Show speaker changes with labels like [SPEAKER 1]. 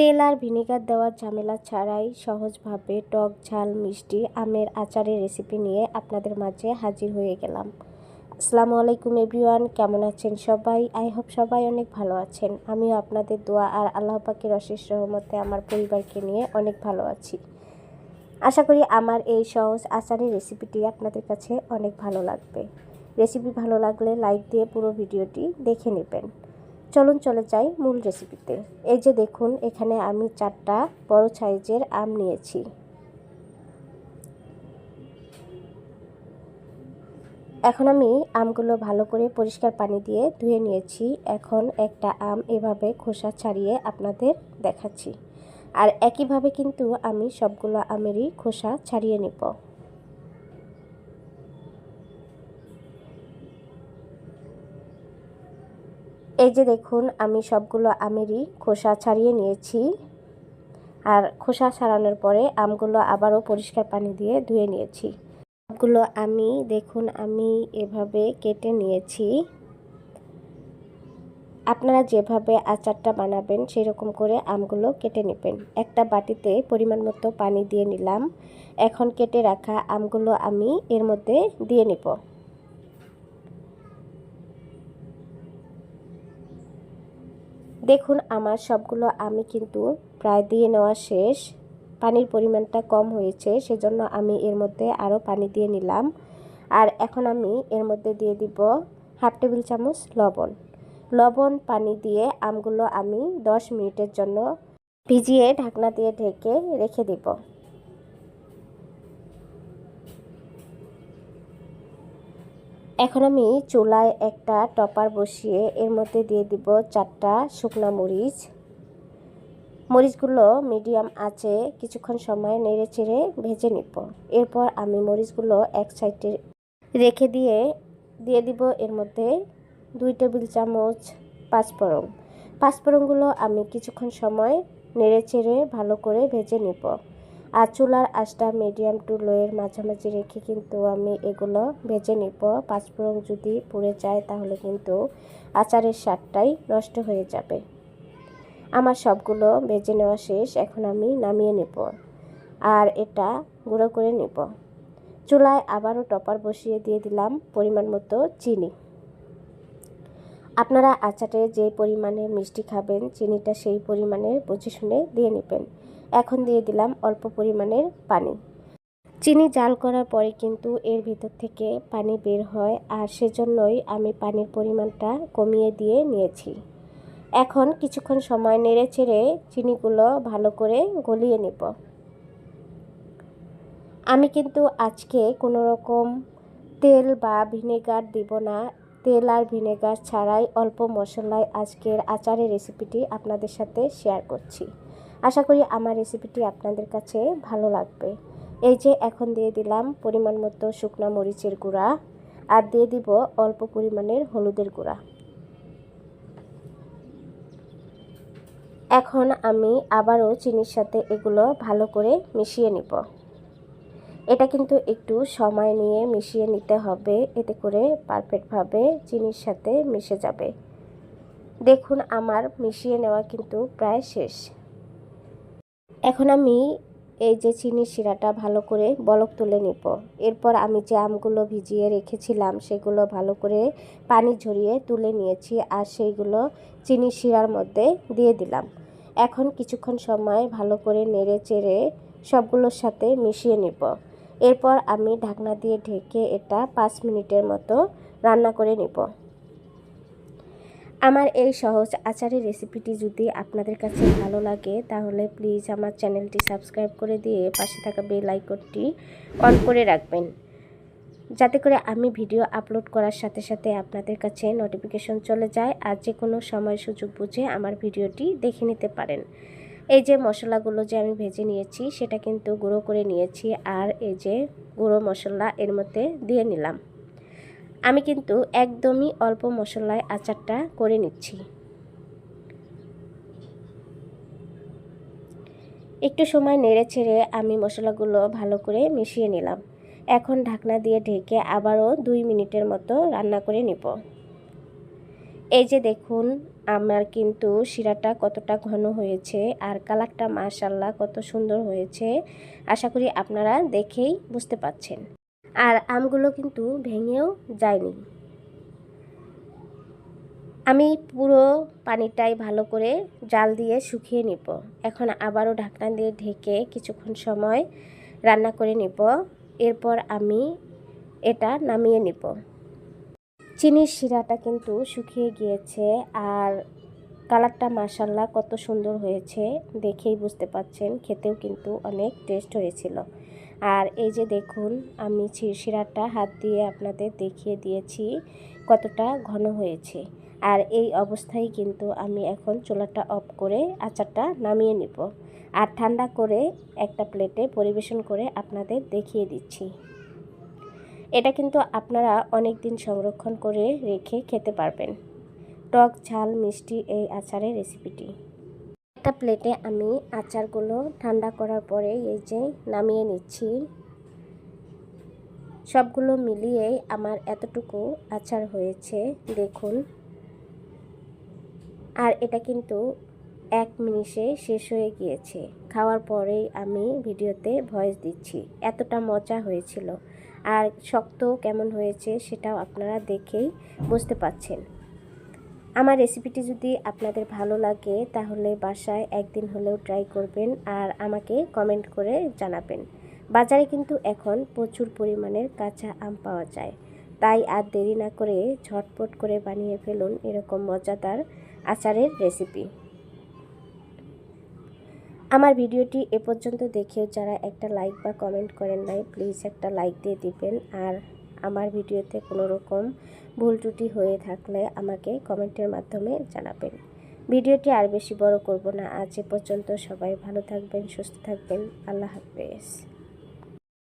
[SPEAKER 1] তেল আর ভিনেগার দেওয়ার ঝামেলা ছাড়াই সহজভাবে টক ঝাল, মিষ্টি, আমের আচারের রেসিপি নিয়ে আপনাদের মাঝে হাজির হয়ে গেলাম। আসসালামু আলাইকুম এভরিওয়ান, কেমন আছেন সবাই? আই হোপ সবাই অনেক ভালো আছেন। আমিও আপনাদের দোয়া আর আল্লাহ পাকের অশেষ রহমতে আমার পরিবারকে নিয়ে অনেক ভালো আছি। আশা করি আমার এই সহজ আচারের রেসিপিটি আপনাদের কাছে অনেক ভালো লাগবে। রেসিপি ভালো লাগলে লাইক দিয়ে পুরো ভিডিওটি দেখে নেবেন। চলুন চলে যাই মূল রেসিপিতে এই যে দেখুন, এখানে আমি চারটা বড় সাইজের আম নিয়েছি। এখন আমি আমগুলো ভালো করে পরিষ্কার পানি দিয়ে ধুয়ে নিয়েছি। এখন একটা আম এভাবে খোসা ছাড়িয়ে আপনাদের দেখাচ্ছি। আর একইভাবে কিন্তু আমি সবগুলো আমেরই খোসা ছাড়িয়ে নেব। এই যে দেখুন, আমি সবগুলো আমেরই খোসা ছাড়িয়ে নিয়েছি। আর খোসা ছাড়ানোর পরে আমগুলো আবারও পরিষ্কার পানি দিয়ে ধুয়ে নিয়েছি। সবগুলো আমি, দেখুন, আমি এভাবে কেটে নিয়েছি। আপনারা যেভাবে আচারটা বানাবেন, সেরকম করে আমগুলো কেটে নেবেন। একটা বাটিতে পরিমাণ মতো পানি দিয়ে নিলাম। এখন কেটে রাখা আমগুলো আমি এর মধ্যে দিয়ে নেব। দেখুন, আমার সবগুলো আমি কিন্তু প্রায় দিয়ে নেওয়া শেষ। পানির পরিমাণটা কম হয়েছে, সেজন্য আমি এর মধ্যে আরও পানি দিয়ে নিলাম। আর এখন আমি এর মধ্যে দিয়ে দিব হাফ টেবিল চামচ লবণ। লবণ, পানি দিয়ে আমগুলো আমি 10 মিনিটের জন্য ভিজিয়ে ঢাকনা দিয়ে ঢেকে রেখে দিব। এখন আমি চুলায় একটা টপার বসিয়ে এর মধ্যে দিয়ে দিব চারটা শুকনা মরিচ। মরিচগুলো মিডিয়াম আছে কিছুক্ষণ সময় নেড়ে চেড়ে ভেজে নিব। এরপর আমি মরিচগুলো এক সাইডে রেখে দিয়ে দিয়ে দিব এর মধ্যে দুই টেবিল চামচ পাঁচফোড়ন। পাঁচফোড়নগুলো আমি কিছুক্ষণ সময় নেড়ে চেড়ে ভালো করে ভেজে নিব। আর চুলার আঁচটা মিডিয়াম টু লোয়ের মাঝামাঝি রেখে কিন্তু আমি এগুলো ভেজে নিব। পাঁচফোড়ন যদি পুড়ে যায় তাহলে কিন্তু আচারের স্বাদটাই নষ্ট হয়ে যাবে। আমার সবগুলো ভেজে নেওয়া শেষ, এখন আমি নামিয়ে নেব আর এটা গুঁড়ো করে নেব। চুলায় আবারও টপার বসিয়ে দিয়ে দিলাম পরিমাণ মতো চিনি। আপনারা আচারে যে পরিমাণে মিষ্টি খাবেন, চিনিটা সেই পরিমাণে বুঝে শুনে দিয়ে নেবেন। এখন দিয়ে দিলাম অল্প পরিমাণের পানি। চিনি জাল করার পরে কিন্তু এর ভিতর থেকে পানি বের হয় আর সেজন্যই আমি পানির পরিমাণটা কমিয়ে দিয়ে নিয়েছি। এখন কিছুক্ষণ সময় নেড়ে চেড়ে চিনিগুলো ভালো করে গলিয়ে নেব। আমি কিন্তু আজকে কোনো রকম তেল বা ভিনেগার দিব না। তেল আর ভিনেগার ছাড়াই অল্প মশলায় আজকের আচারের রেসিপিটি আপনাদের সাথে শেয়ার করছি। আশা করি আমার রেসিপিটি আপনাদের কাছে ভালো লাগবে। এই যে এখন দিয়ে দিলাম পরিমাণ মতো শুকনা মরিচের গুঁড়া আর দিয়ে দিব অল্প পরিমাণের হলুদের গুঁড়া। এখন আমি আবারও চিনির সাথে এগুলো ভালো করে মিশিয়ে নিব। এটা কিন্তু একটু সময় নিয়ে মিশিয়ে নিতে হবে, এতে করে পারফেক্টভাবে চিনির সাথে মিশে যাবে। দেখুন, আমার মিশিয়ে নেওয়া কিন্তু প্রায় শেষ। এখন আমি এই যে চিনি শিরাটা ভালো করে বলক তুলে নিব। এরপর আমি যে আমগুলো ভিজিয়ে রেখেছিলাম, সেগুলো ভালো করে পানি ঝরিয়ে তুলে নিয়েছি আর সেইগুলো চিনি শিরার মধ্যে দিয়ে দিলাম। এখন কিছুক্ষণ সময় ভালো করে নেড়ে চেড়ে সবগুলোর সাথে মিশিয়ে নিব। এরপর আমি ঢাকনা দিয়ে ঢেকে এটা পাঁচ মিনিটের মতো রান্না করে নিব। আমার এই সহজ আচারের রেসিপিটি যদি আপনাদের কাছে ভালো লাগে, তাহলে প্লিজ আমার চ্যানেলটি সাবস্ক্রাইব করে দিয়ে পাশে থাকা বেল আইকনটি অন করে রাখবেন। যাতে করে আমি ভিডিও আপলোড করার সাথে সাথে আপনাদের কাছে নোটিফিকেশন চলে যায় আর যে কোনো সময় সুযোগ বুঝে আমার ভিডিওটি দেখে নিতে পারেন। এই যে মশলাগুলো যে আমি ভেজে নিয়েছি, সেটা কিন্তু গুঁড়ো করে নিয়েছি আর এই যে গুঁড়ো মশলা এর মধ্যে দিয়ে নিলাম। আমি কিন্তু একদমই অল্প মশলায় আচারটা করে নিচ্ছি। একটু সময় নেড়ে ছেড়ে আমি মশলাগুলো ভালো করে মিশিয়ে নিলাম। এখন ঢাকনা দিয়ে ঢেকে আবারও দুই মিনিটের মতো রান্না করে নিব। এই যে দেখুন, আমার কিন্তু শিরাটা কতটা ঘন হয়েছে আর কালারটা মাশাল্লাহ কত সুন্দর হয়েছে। আশা করি আপনারা দেখেই বুঝতে পাচ্ছেন আর আমগুলো কিন্তু ভেঙেও যায়নি। আমি পুরো পানিটাই ভালো করে জাল দিয়ে শুকিয়ে নিব। এখন আবারও ঢাকনা দিয়ে ঢেকে কিছুক্ষণ সময় রান্না করে নিব। এরপর আমি এটা নামিয়ে নিব। চিনির শিরাটা কিন্তু শুকিয়ে গিয়েছে আর কালারটা মাসাল্লাহ কত সুন্দর হয়েছে দেখেই বুঝতে পাচ্ছেন খেতেও কিন্তু অনেক টেস্ট হয়েছিল। আর এই যে দেখুন, আমি শিরাটা হাত দিয়ে আপনাদের দেখিয়ে দিয়েছি কতটা ঘন হয়েছে। আর এই অবস্থায় কিন্তু আমি এখন চুলাটা অফ করে আচারটা নামিয়ে নিব। আর ঠান্ডা করে একটা প্লেটে পরিবেশন করে আপনাদের দেখিয়ে দিচ্ছি। এটা কিন্তু আপনারা অনেক দিন সংরক্ষণ করে রেখে খেতে পারবেন। টক ঝাল মিষ্টি এই আচারের রেসিপিটি। একটা প্লেটে আমি আচারগুলো ঠান্ডা করার পরে এই যে নামিয়ে নিচ্ছি। সবগুলো মিলিয়েই আমার এতটুকু আচার হয়েছে, দেখুন। আর এটা কিন্তু এক মিনিটে শেষ হয়ে গিয়েছে। খাওয়ার পরেই আমি ভিডিওতে ভয়েস দিচ্ছি, এতটা মজা হয়েছিল। আর শক্ত কেমন হয়েছে সেটাও আপনারা দেখেই বুঝতে পাচ্ছেন আমার রেসিপিটি যদি আপনাদের ভালো লাগে, তাহলে বাসায় একদিন হলেও ট্রাই করবেন আর আমাকে কমেন্ট করে জানাবেন। বাজারে কিন্তু এখন প্রচুর পরিমাণের কাঁচা আম পাওয়া যায়। তাই আর দেরি না করে ঝটপট করে বানিয়ে ফেলুন এরকম মজাদার আচারের রেসিপি আমার ভিডিওটি এ পর্যন্ত দেখেও যারা একটা লাইক বা কমেন্ট করেন নাই প্লিজ একটা লাইক দিয়ে দিবেন। আর আমার ভিডিওতে কোনো রকম ভুল ত্রুটি হয়ে থাকলে আমাকে কমেন্টের মাধ্যমে জানাবেন। ভিডিওটি আর বেশি বড় করব না। আজ এ পর্যন্ত সবাই ভালো থাকবেন, সুস্থ থাকবেন। আল্লাহ হাফেজ।